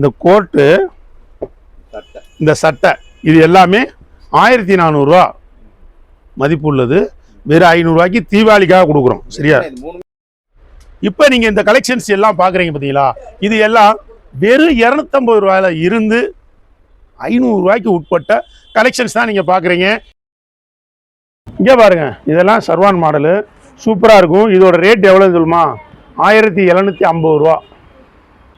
இந்த கோட்டு இந்த சட்டை இது எல்லாமே ஆயிரத்தி நானூறுரூவா மதிப்பு உள்ளது வெறும் ஐநூறுரூவாய்க்கு தீபாவளிக்காக கொடுக்குறோம். சரியா? இப்போ நீங்கள் இந்த கலெக்ஷன்ஸ் எல்லாம் பார்க்குறீங்க பார்த்தீங்களா இது எல்லாம் வெறும் இரநூத்தம்பது ரூபாயில இருந்து ஐநூறுரூவாய்க்கு உட்பட்ட கலெக்ஷன்ஸ் தான் நீங்கள் பார்க்குறீங்க இங்கே பாருங்க இதெல்லாம் சர்வான் மாடலு சூப்பராக இருக்கும். இதோட ரேட் எவ்வளோன்னு சொல்லுமா? ஆயிரத்தி எழுநூற்றி ஐம்பது ரூபா.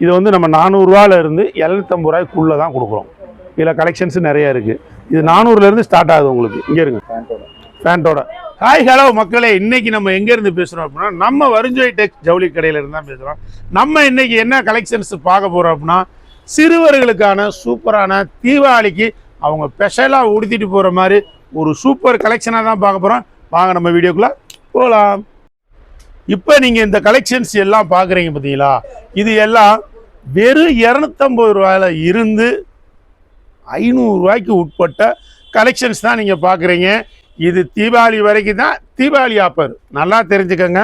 இது வந்து நம்ம நானூறுரூவால இருந்து எழுநூத்தம்பது ரூபாய்க்குள்ளே தான் கொடுக்குறோம். இதில் கலெக்ஷன்ஸ் நிறையா இருக்குது இது நானூறுலேருந்து ஸ்டார்ட் ஆகுது உங்களுக்கு. இங்கே இருங்க. ஃபேண்ட்டோட ஹாய் ஹலோ மக்களே. இன்னைக்கு நம்ம எங்கேருந்து பேசுகிறோம் அப்படின்னா நம்ம வருஞ்சோய் டெக் ஜவுளி கடையிலருந்து தான் பேசுகிறோம் நம்ம இன்னைக்கு என்ன கலெக்ஷன்ஸ் பார்க்க போகிறோம் அப்படின்னா சிறுவர்களுக்கான சூப்பரான தீபாவளிக்கு அவங்க ஸ்பெஷலாக உடுத்திட்டு போகிற மாதிரி ஒரு சூப்பர் கலெக்ஷனாக தான் பார்க்க போகிறோம் வாங்க நம்ம வீடியோக்குள்ளே போகலாம் இப்போ நீங்கள் இந்த கலெக்ஷன்ஸ் எல்லாம் பார்க்குறீங்க பார்த்தீங்களா இது எல்லாம் வெறும் இரநூத்தம்பது ரூபாயில இருந்து ஐநூறுரூவாய்க்கு உட்பட்ட கலெக்ஷன்ஸ் தான் நீங்கள் பார்க்குறீங்க இது தீபாவளி வரைக்கும் தான் தீபாவளி ஆஃபர் நல்லா தெரிஞ்சுக்கோங்க.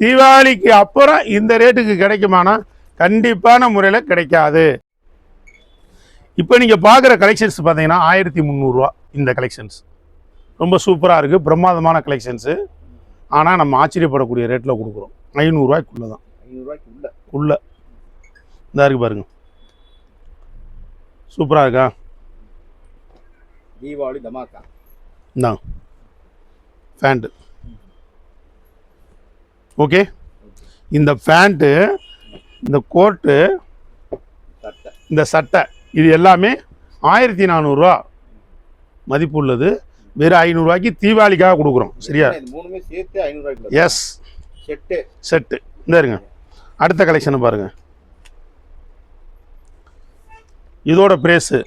தீபாவளிக்கு அப்புறம் இந்த ரேட்டுக்கு கிடைக்குமானா கண்டிப்பான முறையில் கிடைக்காது. இப்போ நீங்கள் பார்க்குற கலெக்ஷன்ஸ் பார்த்தீங்கன்னா ஆயிரத்தி முந்நூறுரூவா இந்த கலெக்ஷன்ஸ் ரொம்ப சூப்பராக இருக்குது பிரமாதமான கலெக்ஷன்ஸு ஆனால் நம்ம ஆச்சரியப்படக்கூடிய ரேட்டில் கொடுக்குறோம். ஐநூறுரூவாய்க்குள்ளே தான் ஐநூறுரூவாய்க்கு உள்ள. உள்ள. இந்த இருக்கு பாருங்க. சூப்பராக இருக்கா? தீபாவளி தமாக்கா இந்தாங்க ஃபேண்ட்டு ஓகே இந்த ஃபேண்ட்டு இந்த கோட்டு சட்டை. இந்த சட்டை இது எல்லாமே ஆயிரத்தி நானூறுரூவா மதிப்பு உள்ளது. வெறும் ஐநூறுரூவாய்க்கு தீபாவளிக்காக கொடுக்குறோம். சரியா? மூணுமே சேர்த்து ஐநூறுரூவாய்க்கு எஸ் செட்டு செட்டு இந்த இருங்க. அடுத்த கலெக்ஷனை பாருங்க. இதோட பிரேஸு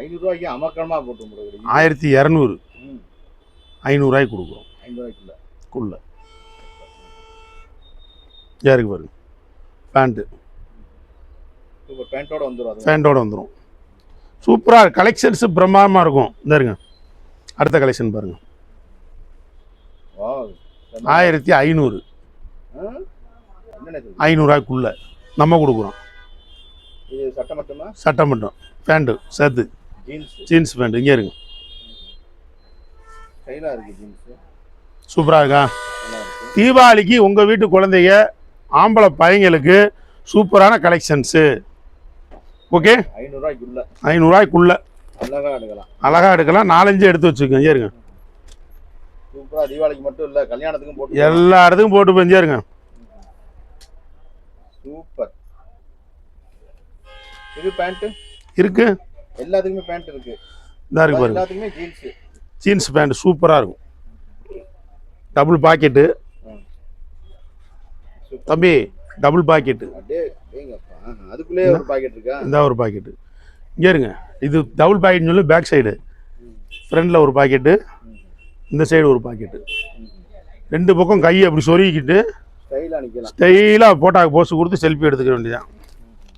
ஐநூறுரூவாய்க்கு அமக்கணமா போட்டு ஆயிரத்தி இரநூறு. ஐநூறுரூவாய்க்கு கொடுக்குறோம். ஐநூறுரூவாய்க்குள்ள குள்ள. யாருக்கு பாருங்க. பேண்ட்டு சூப்பர் பேண்டோட வந்துடும் ஃபேண்டோட வந்துடும் சூப்பராக கலெக்ஷன்ஸு பிரம்மாண்டமாக இருக்கும். இந்த இருங்க. அடுத்த கலெக்ஷன் பாருங்க. ஆயிரத்தி ஐநூறு? ஐநூறுரூவாய்க்குள்ள நம்ம கொடுக்குறோம். இது சட்டை மட்டுமா சட்டை மட்டும் பேண்ட்டு சேர்த்து. ஜீன்ஸ். ஜீன்ஸ் பேண்ட் இங்கே இருங்க. ஸ்டைலாக இருக்குது ஜீன்ஸு. சூப்பராக இருக்கா? தீபாவளிக்கு உங்கள் வீட்டு குழந்தைங்க ஆம்பளை பையங்களுக்கு சூப்பரான கலெக்ஷன்ஸு. ஓகே? ஐநூறுரூவாய்க்குள்ள ஐநூறுரூவாய்க்குள்ள அழகாக எடுக்கலாம். அழகாக எடுக்கலாம். நாலஞ்சு எடுத்து வச்சுக்கோங்க. இங்கே இருங்க. சூப்பராக தீபாவளிக்கு மட்டும் இல்லை கல்யாணத்துக்கும் போட்டு எல்லா இடத்துக்கும் போட்டு இருங்க. சூப்பர். இது பேண்ட்டு இருக்கு. எல்லாத்துக்குமே பேண்ட் இருக்கு. இதாக இருக்கு பாருங்க. எல்லாத்துக்குமே ஜீன்ஸ் ஜீன்ஸ் பேண்ட் சூப்பராக இருக்கும். டபுள் பாக்கெட்டு சூப்பர். தம்பி டபுள் பாக்கெட்டு அதுக்குள்ளே ஒரு பாக்கெட் இருக்கா? இந்த ஒரு பாக்கெட்டு இங்கே இருங்க. இது டபுள் பாக்கெட்னு சொல்லி பேக் சைடு ஃப்ரண்டில் ஒரு பாக்கெட்டு இந்த சைடு ஒரு பாக்கெட்டு ரெண்டு பக்கம் கையை அப்படி சொருகிக்கிட்டு ஸ்டைலாக போட்டாக்கு போஸ் கொடுத்து செல்ஃபி எடுத்துக்க வேண்டியதான்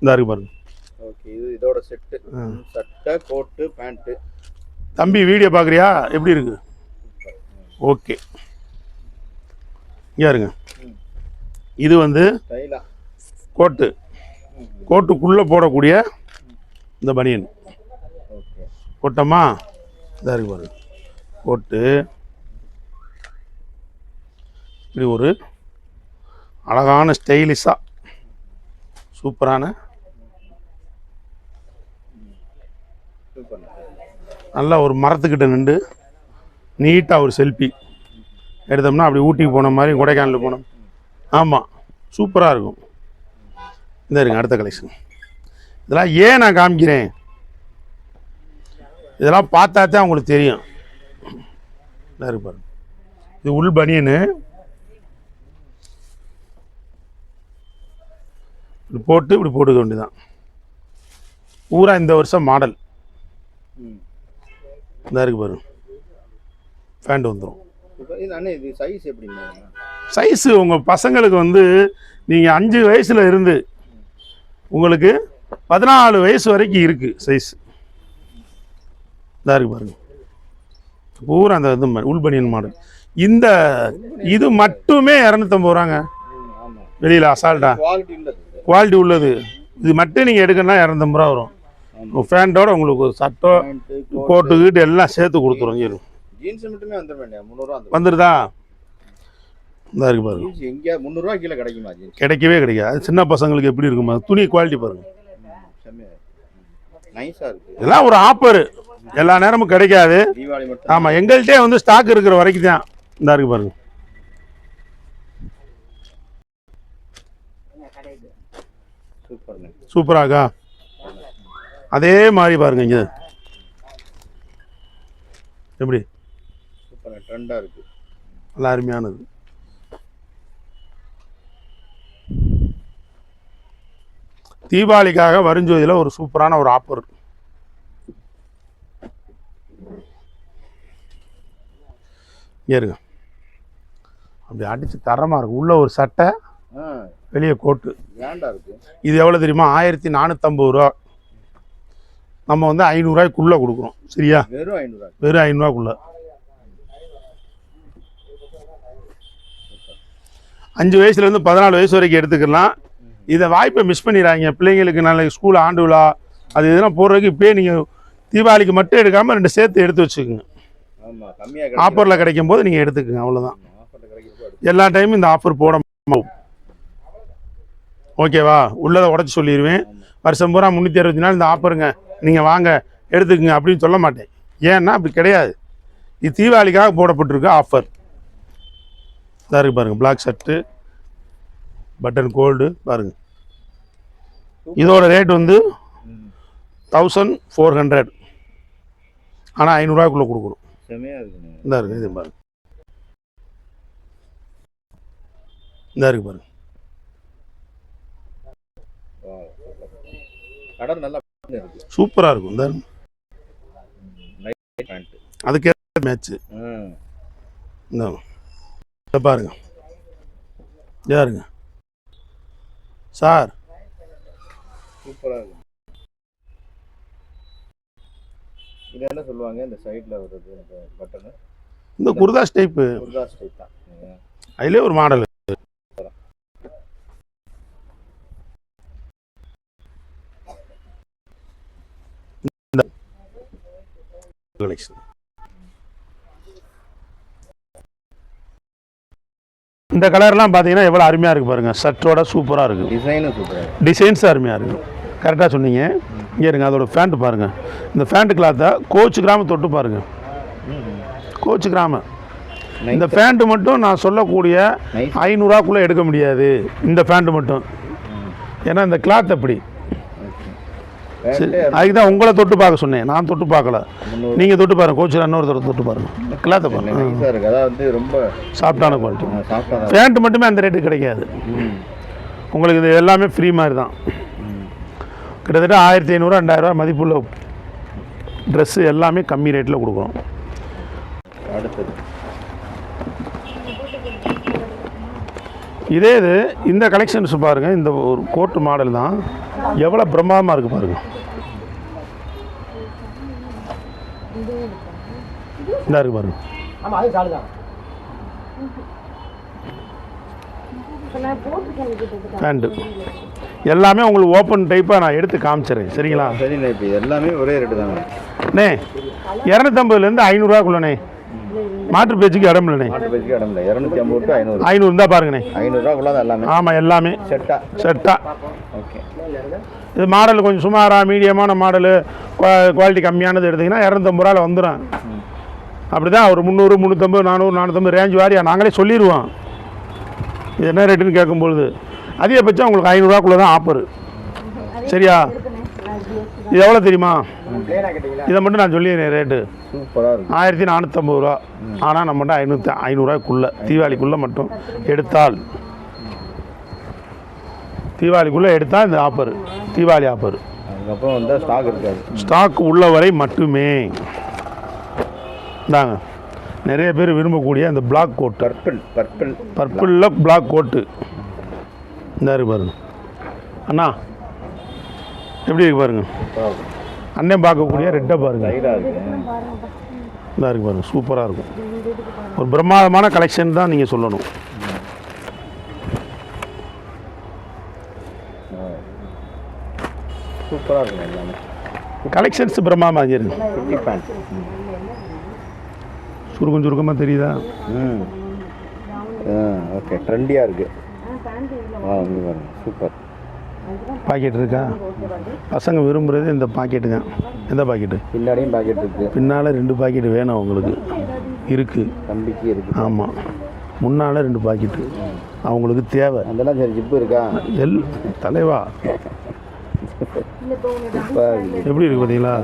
இந்த இருக்கு பாருங்க. ஓகே இது இதோட செட்டு சட்டை கோட்டு பேண்ட்டு தம்பி வீடியோ பார்க்குறியா? எப்படி இருக்கு? ஓகே. இங்கே இருங்க. இது வந்து கோட்டு கோட்டுக்குள்ளே போடக்கூடிய இந்த பனியன். ஓகே. போட்டோமா இதாக இருக்கு பாருங்க. போட்டு இப்படி ஒரு அழகான ஸ்டைலிஷாக சூப்பரான நல்லா ஒரு மரத்துக்கிட்ட நின்று நீட்டாக ஒரு செல்ஃபி எடுத்தோம்னா அப்படி ஊட்டிக்கு போன மாதிரி கொடைக்கானல் போனோம் ஆமாம் சூப்பராக இருக்கும். இந்த இருங்க அடுத்த கலெக்ஷன் இதெல்லாம் ஏன் நான் காமிக்கிறேன்? இதெல்லாம் பார்த்தா தான் உங்களுக்கு தெரியும். இதா இது உள் பனியனு. இப்படி போட்டு இப்படி போட்டுக்க வேண்டியதான் பூரா இந்த வருஷம் மாடல். இந்த இருக்கு பாருங்க பேண்ட் வந்துடும் இது சைஸ் எப்படிங்க சைஸு உங்கள் பசங்களுக்கு வந்து நீங்கள் அஞ்சு வயசில் இருந்து உங்களுக்கு பதினாலு வயசு வரைக்கும் இருக்குது சைஸ் இதாக இருக்கு பாருங்க. பூரா அந்த இது உள்பனியன் மாடல் இந்த இது மட்டுமே இரநூத்தம்பது ரூபாங்க. வெளியில் அசால்ட்டா குவாலிட்டி உள்ளது. இது மட்டும் நீங்கள் எடுக்கணும்னா இரநூத்தம்பது ரூபா வரும். ஃபேண்டோட உங்களுக்கு ஒரு சட்டை கோட்டு. கீட்டு எல்லாம் சேர்த்து கொடுத்துரும் இரு ஜீன்ஸ் மட்டுமே வந்துட வேண்டிய முந்நூறுவா வந்துடும். வந்துருதா? இந்த இருக்கு பாருங்க. எங்கேயா முந்நூறுவா கீழே கிடைக்குமா கிடைக்கவே கிடைக்காது. அது சின்ன பசங்களுக்கு எப்படி இருக்குமா? துணி குவாலிட்டி பாருங்க. இதெல்லாம் ஒரு ஆஃபர் எல்லா நேரமும் கிடைக்காது. ஆமாம் எங்கள்கிட்டே வந்து ஸ்டாக் இருக்கிற வரைக்கும் தான். இந்த இருக்கு பாருங்க. சூப்பராக்கா அதே மாதிரி பாருங்க இங்கே. எப்படி? சூப்பர் ட்ரெண்டா இருக்கு. நல்லா அருமையானது. தீபாவளிக்காக வருஞ்சோதியில் ஒரு சூப்பரான ஒரு ஆஃபர் இங்கே இருங்க. அப்படி அடித்து தரமாக இருக்கும் உள்ள ஒரு சட்டை வெளியே கோட்டு இது எவ்வளோ தெரியுமா? ஆயிரத்தி நானூற்றம்பது ரூபா. நம்ம வந்து ஐநூறுரூவாய்க்குள்ளே கொடுக்குறோம். சரியா? வெறும் ஐநூறுவா வெறும் ஐநூறுரூவாக்குள்ள அஞ்சு வயசுலேருந்து பதினாலு வயசு வரைக்கும் எடுத்துக்கலாம். இதை வாய்ப்பை மிஸ் பண்ணிடுறாங்க பிள்ளைங்களுக்கு நாளைக்கு ஸ்கூல் ஆண்டு விழா அது இதெல்லாம் போடுறதுக்கு இப்போயே நீங்கள் தீபாவளிக்கு மட்டும் எடுக்காமல் ரெண்டு சேர்த்து எடுத்து வச்சுக்கோங்க. ஆஃபரில் கிடைக்கும். போது நீங்கள் எடுத்துக்கோங்க அவ்வளோதான் எல்லா டைமும் இந்த ஆஃபர் போட. ஓகேவா உள்ளதை உடச்சி சொல்லிடுவேன் வருஷம் பூரா முந்நூற்றி அறுபத்தி நாள் இந்த ஆஃபருங்க நீங்கள் வாங்க எடுத்துக்கங்க அப்படின்னு சொல்ல மாட்டேன். ஏன்னா அப்படி கிடையாது. இது தீபாவளிக்காக போடப்பட்டிருக்க ஆஃபர் இதாக இருக்கு பாருங்க பிளாக் ஷர்ட்டு பட்டன் கோல்டு பாருங்க. இதோட ரேட் வந்து. தௌசண்ட் ஃபோர் ஹண்ட்ரட் ஆனால் ஐநூறுரூவாக்குள்ளே கொடுக்குறோம் இந்த இருக்கு இது பாருங்க. இந்த இருக்கு பாருங்க. Wow, super. கடை நல்லா சூப்பராக இருக்கும். இந்த அதுக்கே மேட்ச்சு ம் இந்த பாருங்க. யாருங்க சார். சூப்பரா இருக்கு இது என்ன சொல்லுவாங்க? இந்த சைடுல வருது பட்டன் இந்த குர்தாஸ் டைப்பு குர்தாஸ் டைப் தான். அதிலே ஒரு மாடல் கலெக்ஷன் இந்த கலர்லாம் பார்த்தீங்கன்னா எவ்வளோ அருமையாக இருக்குது பாருங்கள் ஷர்ட்டோட சூப்பராக இருக்குது டிசைனும் சூப்பரா இருக்கு. டிசைன்ஸ் அருமையாக இருக்கும் கரெக்டாக சொன்னீங்க. இங்கே இருங்க அதோட ஃபேண்ட் பாருங்கள் இந்த ஃபேண்ட் கிளாத்தை கோச் கிராம தொட்டு பாருங்கள் கோச் கிராம. இந்த ஃபேண்ட்டு மட்டும் நான் சொல்லக்கூடிய ஐநூறுரூவாக்குள்ளே எடுக்க முடியாது. இந்த ஃபேண்ட்டு மட்டும். ஏன்னா இந்த கிளாத் அப்படி. சரி அதுக்கு தான் உங்களை தொட்டு பார்க்க சொன்னேன். நான் தொட்டு பார்க்கல. நீங்கள் தொட்டு பாருங்க. கோச் இன்னொருத்தர் தொட்டு பாருங்க. கிளாத்தை பாருங்க. வந்து ரொம்ப சாஃப்டான குவாலிட்டி ஃபேண்ட் மட்டுமே அந்த ரேட்டு கிடைக்காது. உங்களுக்கு இது எல்லாமே ஃப்ரீ மாதிரி தான். கிட்டத்தட்ட ஆயிரத்தி ஐநூறு ரெண்டாயிரரூவா மதிப்புள்ள ட்ரெஸ்ஸு எல்லாமே கம்மி ரேட்டில் கொடுக்குறோம் அடுத்தது. இதே இது இந்த கலெக்ஷன்ஸ் பாருங்கள் இந்த ஒரு கோட்டு மாடல் தான். எவ்வளோ பிரம்மாதமாக இருக்குது பாருங்கள் இந்த இருக்கு பாருங்க. ஆமா அது சாலு தான். பேண்ட்டு எல்லாமே உங்களுக்கு ஓப்பன் டைப்பாக நான் எடுத்து காமிச்சிடுறேன் சரிங்களா? சரிண்ணே இப்போ எல்லாமே ஒரே ரேட்டு தாங்க அண்ணே இரநூத்தம்பதுலேருந்து ஐநூறுரூவாக்குள்ளண்ணே மாற்று பேச்சுக்கு இடம் இல்லைண்ணே. மாட்டு பேச்சுக்கு இடம் இல்லை. இரநூத்தி ஐம்பது டு ஐநூறு. ஐநூறு இருந்தால் பாருங்கண்ணே. ஐநூறுரூவாக்குள்ள தான் எல்லாமே. ஆமாம் எல்லாமே. செட்டா செட்டா ஓகே. இது மாடல் கொஞ்சம் சுமாராக மீடியமான மாடலு குவாலிட்டி கம்மியானது எடுத்திங்கன்னா இரநூத்தம்பது ரூபாவில் வந்துடும் அப்படி தான் ஒரு முந்நூறு முந்நூற்றம்பது நானூறு நானூற்றம்பது ரேஞ்ச் வாரியா நாங்களே சொல்லிடுவோம் இது என்ன ரேட்டுன்னு கேட்கும்பொழுது அதிகபட்சம் உங்களுக்கு ஐநூறுரூவாக்குள்ளே தான் ஆஃபர் சரியா? இது எவ்வளோ தெரியுமா? இதை மட்டும் நான் சொல்லிடுறேன் ரேட்டு ஆயிரத்தி நானூற்றம்பது ரூபா. ஆனால் நம்மகிட்ட ஐநூற்றி ஐநூறுரூவாய்க்குள்ளே தீபாவளிக்குள்ளே மட்டும் எடுத்தால் தீபாவளிக்குள்ளே எடுத்தால் இந்த ஆஃபர் தீபாவளி ஆஃபர் அதுக்கப்புறம் வந்து ஸ்டாக் இருக்காது. ஸ்டாக் உள்ளவரை மட்டுமே. இந்தாங்க. நிறைய பேர் விரும்பக்கூடிய இந்த பிளாக் கோட் பர்பிள் பர்பிள் பர்பிளில் பிளாக் கோட்டு இந்த இருக்கு பாருங்க. அண்ணா எப்படி இருக்கு பாருங்க? அண்ணன் பார்க்கக்கூடிய ரெட்டை பாருங்க. சைடாக இருக்கு. இருக்கு பாருங்க சூப்பராக இருக்கும். ஒரு பிரம்மாண்டமான கலெக்ஷன் தான் நீங்கள் சொல்லணும். சூப்பராக இருக்கும் கலெக்ஷன்ஸ் பிரம்மாண்டமாக பேண்ட் சுருக்கம் சுருக்கமாக தெரியுதா? ம். ஆ ஓகே ட்ரெண்டியாக இருக்குது ஆ இங்கே பாருங்க. சூப்பர் பாக்கெட் இருக்கா? பசங்க விரும்புகிறது இந்த பாக்கெட்டு தான். எந்த பாக்கெட்டு பின்னாடியும் பாக்கெட் இருக்குது பின்னால் ரெண்டு பாக்கெட் வேணும் அவங்களுக்கு. இருக்குது தம்பிக்கு இருக்குது ஆமாம் முன்னால் ரெண்டு பாக்கெட்டு அவங்களுக்கு தேவை. அதெல்லாம் சரி ஜிப்பு இருக்கா? எல் தலைவா. எப்படி இருக்கு பார்த்தீங்களா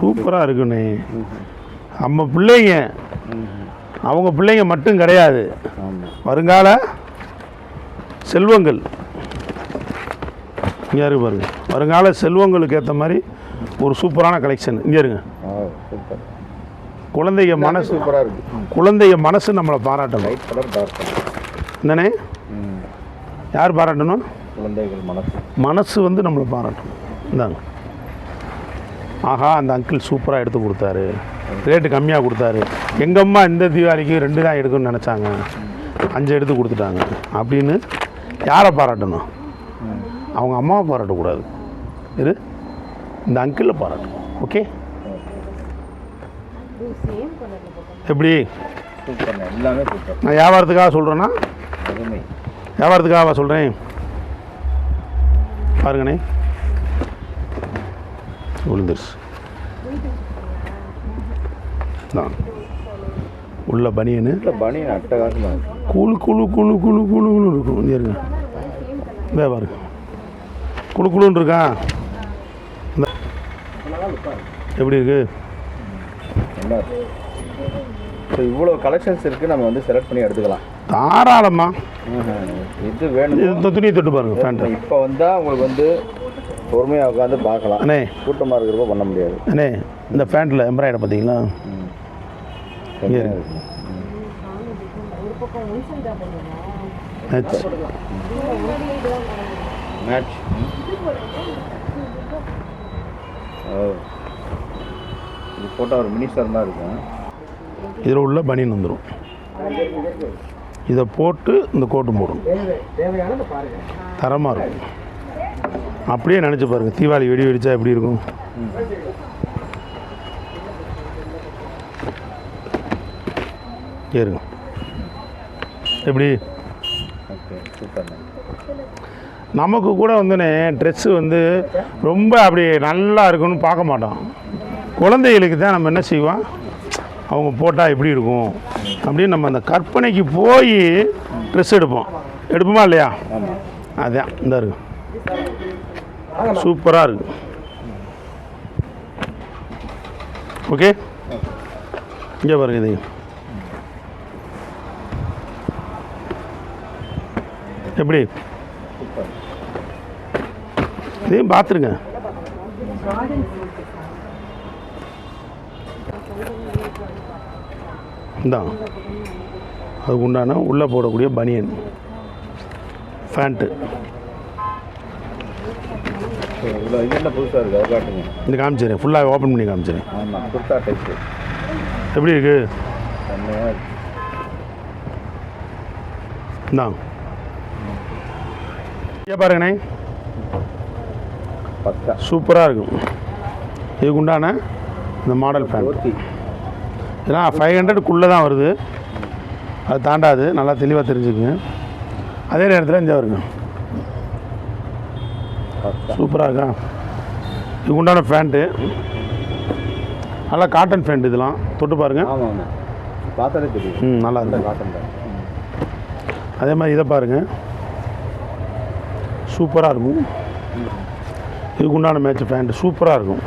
சூப்பராக இருக்குண்ணே. நம்ம பிள்ளைங்க. அவங்க பிள்ளைங்க மட்டும் கிடையாது. வருங்கால செல்வங்கள். இங்கே இருக்கு பாருங்க. வருங்கால செல்வங்களுக்கு ஏற்ற மாதிரி ஒரு சூப்பரான கலெக்ஷன் இங்கே இருங்க. குழந்தைங்க மனசு சூப்பராக இருக்குது குழந்தைங்க மனசு நம்மளை பாராட்டணும். என்னண்ணே? யார் பாராட்டணும்? குழந்தைகள் மனசு. மனசு வந்து நம்மளை பாராட்டணும். இந்தாங்க. ஆஹா அந்த அங்கிள் சூப்பராக எடுத்து கொடுத்தாரு. ரேட்டு கம்மியாக கொடுத்தாரு. எங்கள் அம்மா இந்த தீபாவளிக்கு ரெண்டு தான் எடுக்கணும்னு நினச்சாங்க. அஞ்சு எடுத்து கொடுத்துட்டாங்க. அப்படின்னு யாரை பாராட்டணும்? அவங்க அம்மாவை பாராட்டக்கூடாது. இரு. இந்த அங்கிளை பாராட்டணும் ஓகே எப்படி? நான் வியாபாரத்துக்காக சொல்கிறேன்னா வியாபாரத்துக்காக சொல்கிறேன் பாருங்கண்ணே. விழுந்துருச்சு. தான். உள்ள பனியனு? வீட்டில் பனி அட்டகாசமாக குழு குழு குழு குழு குழு குழு இருக்கும். இங்கே இருங்க. இதே பாருங்க. குழு குழுன்னு இருக்கா? இந்த எப்படி இருக்கு? ஸோ இவ்வளோ கலெக்ஷன்ஸ் இருக்குது நம்ம வந்து செலக்ட் பண்ணி எடுத்துக்கலாம். தாராளமா. இது வேணும் இந்த துணியை தொட்டு பாருங்க இப்போ வந்தால் உங்களுக்கு வந்து பொறுமையாக உட்காந்து பார்க்கலாம். அண்ணே. கூட்டமாக இருக்கிறப்ப பண்ண முடியாது. அண்ணே இந்த பேண்ட்டில் எம்ப்ராய்டை பார்த்தீங்களா. மேட்ச் இது போட்டால் ஒரு மினிஸ்டர் தான் இருக்கும். இதில் உள்ள பனியன் வந்துடும் இதை போட்டு இந்த கோட்டு போடணும். தேவை தேவையானதை பாருங்க. தரமாக இருக்கும். அப்படியே நினச்சி பாருங்கள் தீபாவளி வெடி வெடிச்சா எப்படி இருக்கும்? ஏறுங்க. எப்படி? நமக்கு கூட வந்துனே ட்ரெஸ்ஸு வந்து ரொம்ப அப்படி நல்லா இருக்குன்னு பார்க்க மாட்டோம் குழந்தைகளுக்கு தான் நம்ம என்ன செய்வோம்? அவங்க போட்டால் எப்படி இருக்கும்? அப்படின்னு நம்ம அந்த கற்பனைக்கு போய் ட்ரெஸ் எடுப்போம். எடுப்போமா இல்லையா? அதான் இந்த இருக்கு. சூப்பராக இருக்கு. ஓகே? இங்கே பாருங்க இது. எப்படி? இதையும் பார்த்துருங்க. இதான் அதுக்கு உண்டான உள்ளே போடக்கூடிய பனியன். ஃபேண்ட்டு இவ்வளோ இது என்ன புதுசாக இருக்குது அதை காட்டுங்க. இந்த காமிச்சிடுறேன். ஃபுல்லாக ஓப்பன் பண்ணி காமிச்சிடுறேன். ஆமாம் குர்த்தா எப்படி இருக்கு? செம்மையாக இருக்கு. இந்தாங்க பாருங்கண்ணே பக்கா. சூப்பராக இருக்கும் இதுக்கு உண்டான இந்த மாடல் ஃபேன் இதெல்லாம் ஃபைவ் ஹண்ட்ரடுக்குள்ளே தான் வருது. அது தாண்டாது. நல்லா தெளிவாக தெரிஞ்சுக்குங்க. அதே நேரத்தில் இந்த வருங்க. சூப்பராக இருக்கா? இதுக்கு உண்டான ஃபேண்ட்டு நல்லா காட்டன் ஃபேண்ட் இதெல்லாம். தொட்டு பாருங்கள் பார்த்தாலே தெரியும். ம் நல்லா இந்த இருக்கும் காட்டன் அதே மாதிரி இதை பாருங்கள் சூப்பராக இருக்கும். இதுக்கு உண்டான மேட்ச் பேண்ட் சூப்பராக இருக்கும்.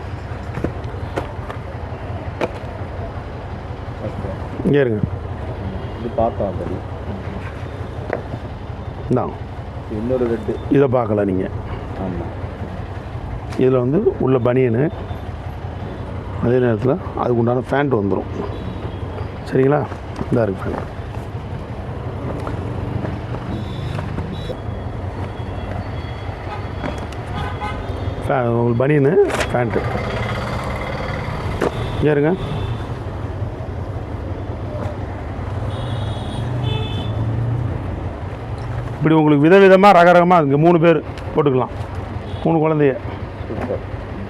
இங்கே இருங்க. இது பார்த்தோம் சரி இந்தாங்க. இன்னொரு ரெட்டு. இதை பார்க்கல நீங்கள் ஆமாம் இதில் வந்து உள்ள பனியனு. அதே நேரத்தில் அதுக்கு உண்டான ஃபேண்ட் வந்துடும் சரிங்களா? இதாக இருக்கு ஃபேண்ட் ஃபே உங்களுக்கு பனியனு ஃபேண்ட்டு இங்கே இருங்க. இப்படி உங்களுக்கு விதவிதமாக ரகரகமாக இங்கே மூணு பேர் போட்டுக்கலாம். மூணு குழந்தைய.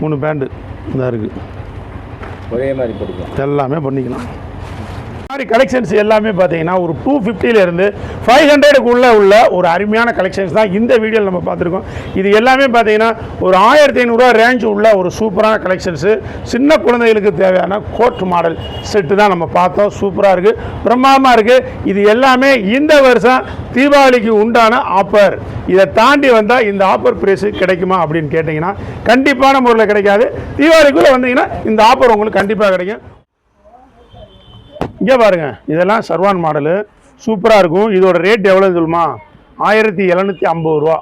மூணு பேண்டு. இதாக இருக்குது ஒரே மாதிரி பிடிக்கும் எல்லாமே பண்ணிக்கலாம். மாதிரி கலெக்ஷன்ஸ் எல்லாமே பார்த்தீங்கன்னா ஒரு டூ இருந்து ஃபைவ் ஹண்ட்ரடுக்குள்ளே உள்ள ஒரு அருமையான கலெக்ஷன்ஸ் தான் இந்த வீடியோவில் நம்ம பார்த்துருக்கோம். இது எல்லாமே பார்த்தீங்கன்னா ஒரு ஆயிரத்தி ஐநூறுரூவா ரேஞ்ச் உள்ள ஒரு சூப்பரான கலெக்ஷன்ஸு சின்ன குழந்தைகளுக்கு தேவையான கோட் மாடல் செட்டு தான் நம்ம பார்த்தோம். சூப்பராக இருக்குது பிரம்மாண்டமாக இருக்குது இது எல்லாமே இந்த வருஷம் தீபாவளிக்கு உண்டான ஆஃபர் இதை தாண்டி வந்தால் இந்த ஆஃபர் ப்ரைஸு கிடைக்குமா அப்படின்னு கேட்டிங்கன்னா கண்டிப்பான முறையில் கிடைக்காது. தீபாவளிக்குள்ளே வந்தீங்கன்னா இந்த ஆஃபர் உங்களுக்கு கண்டிப்பாக கிடைக்கும். இங்கே பாருங்க இதெல்லாம் சர்வான் மாடலு. சூப்பராக இருக்கும். இதோட ரேட் எவ்வளோ சொல்லுமா? ஆயிரத்தி எழுநூற்றி ஐம்பது ரூபா.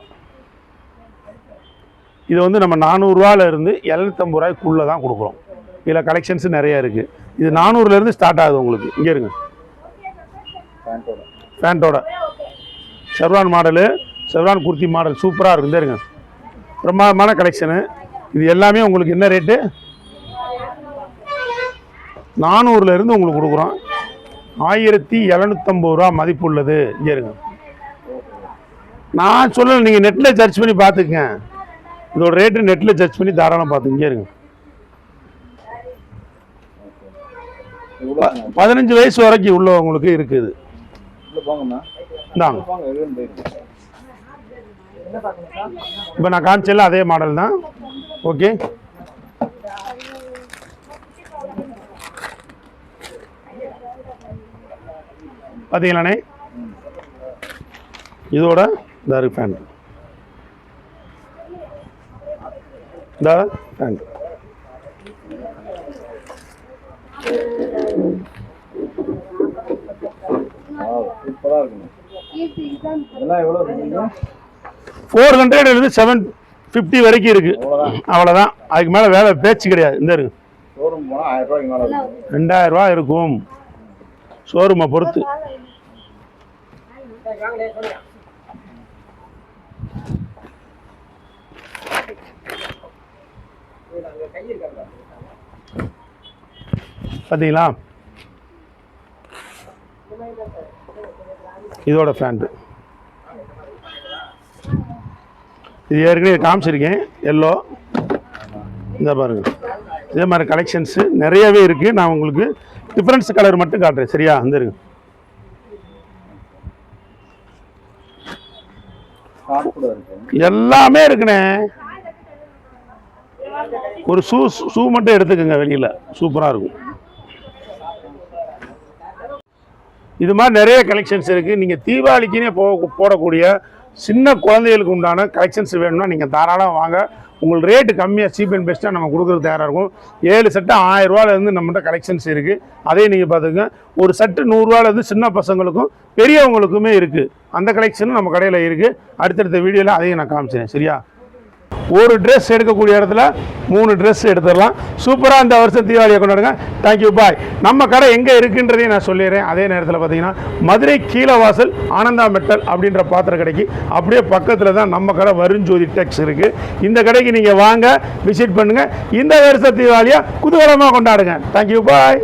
இது வந்து நம்ம நானூறுரூவாலேருந்து எழுநூத்தம்பது ரூபாய்க்குள்ளே தான் கொடுக்குறோம். இதில் கலெக்ஷன்ஸ் நிறைய இருக்குது இது நானூறுலேருந்து ஸ்டார்ட் ஆகுது உங்களுக்கு. இங்கே இருங்க. பேண்ட்டோட பேண்ட்டோட மாடலு சர்வான் குர்த்தி மாடல் சூப்பராக இருக்கும். இருங்க. பிரமாதமான கலெக்ஷனு இது எல்லாமே உங்களுக்கு என்ன ரேட்டு நானூறுலேருந்து உங்களுக்கு கொடுக்குறோம். ஆயிரத்தி எழுநூத்தம்பது ரூபா மதிப்புள்ளது. இங்கே இருங்க. நான் சொல்லலை நீங்கள் நெட்டில் சர்ச் பண்ணி பார்த்துக்கங்க. இதோட ரேட்டு நெட்டில் சர்ச் பண்ணி தாராளம் பார்த்து இங்கே இருங்க. பதினஞ்சு வயசு வரைக்கும் உள்ளவங்களுக்கு இருக்குது. இந்தாங்க. இப்போ நான் காமிச்சல அதே மாடல் தான். ஓகே பார்த்தீங்களாண்ணே இதோட இந்த இருக்கு பேண்ட் இந்த பேண்ட் சூப்பராக இருக்குங்க இதெல்லாம் எவ்வளோ இருக்குங்க ஃபோர் ஹண்ட்ரட்லேருந்து செவன் ஃபிஃப்டி வரைக்கும் இருக்குது அவ்வளோதான் அதுக்கு மேலே வேலை பேச்சு கிடையாது. இந்த இருக்கு. ரெண்டாயிரம் ரூபா இருக்கும். ஷோரூமை பொறுத்து. பார்த்தீங்களா இதோட ஃபேண்ட்டு இது ஏற்கனவே காமிச்சிருக்கேன். எல்லோ இந்த பாருங்க. இதே மாதிரி கலெக்ஷன்ஸு நிறையவே இருக்குது நான் உங்களுக்கு டிஃப்ரென்ஸ் கலர் மட்டும் காட்டுறேன். சரியா? வந்துருங்க இருங்க ஷார்ட் கூட இருக்கு எல்லாமே இருக்குண்ணே. ஒரு ஷூ ஷூ மட்டும் எடுத்துக்கோங்க வெளியில். சூப்பராக இருக்கும். இது மாதிரி நிறைய கலெக்ஷன்ஸ் இருக்குது நீங்கள் தீபாவளிக்குன்னே போ போடக்கூடிய சின்ன குழந்தைகளுக்கு உண்டான கலெக்ஷன்ஸ் வேணும்னா நீங்கள் தாராளமாக வாங்க. உங்களுக்கு ரேட்டு கம்மியாக சீப் அண்ட் பெஸ்ட்டாக நம்ம கொடுக்குறது தயாராக இருக்கும். ஏழு சட்டை ஆயிரரூவாலேருந்து நம்மகிட்ட கலெக்ஷன்ஸ் இருக்குது அதையும் நீங்கள் பார்த்துங்க ஒரு சட்டு நூறுரூவாலேருந்து சின்ன பசங்களுக்கும் பெரியவங்களுக்குமே இருக்குது அந்த கலெக்ஷனும் நம்ம கடையில் இருக்குது அடுத்தடுத்த வீடியோவில் அதையும் நான் காமிச்சேன் சரியா? ஒரு ட்ரெஸ் எடுக்கக்கூடிய இடத்துல மூணு ட்ரெஸ் எடுத்துடலாம். சூப்பராக இந்த வருஷம் தீபாவளியை கொண்டாடுங்க. தேங்க்யூ பாய் நம்ம கடை எங்கே இருக்குன்றதையும் நான் சொல்லிடுறேன். அதே நேரத்தில் பார்த்தீங்கன்னா மதுரை கீழவாசல் ஆனந்தா மெட்டல் அப்படின்ற பாத்திர கடைக்கு அப்படியே பக்கத்தில் தான் நம்ம கடை வருஞ்சோதி டெக்ஸ் இருக்குது இந்த கடைக்கு நீங்கள் வாங்க விசிட் பண்ணுங்கள் இந்த வருஷ தீபாவளியை குதூகலமாக கொண்டாடுங்க. Thank you bye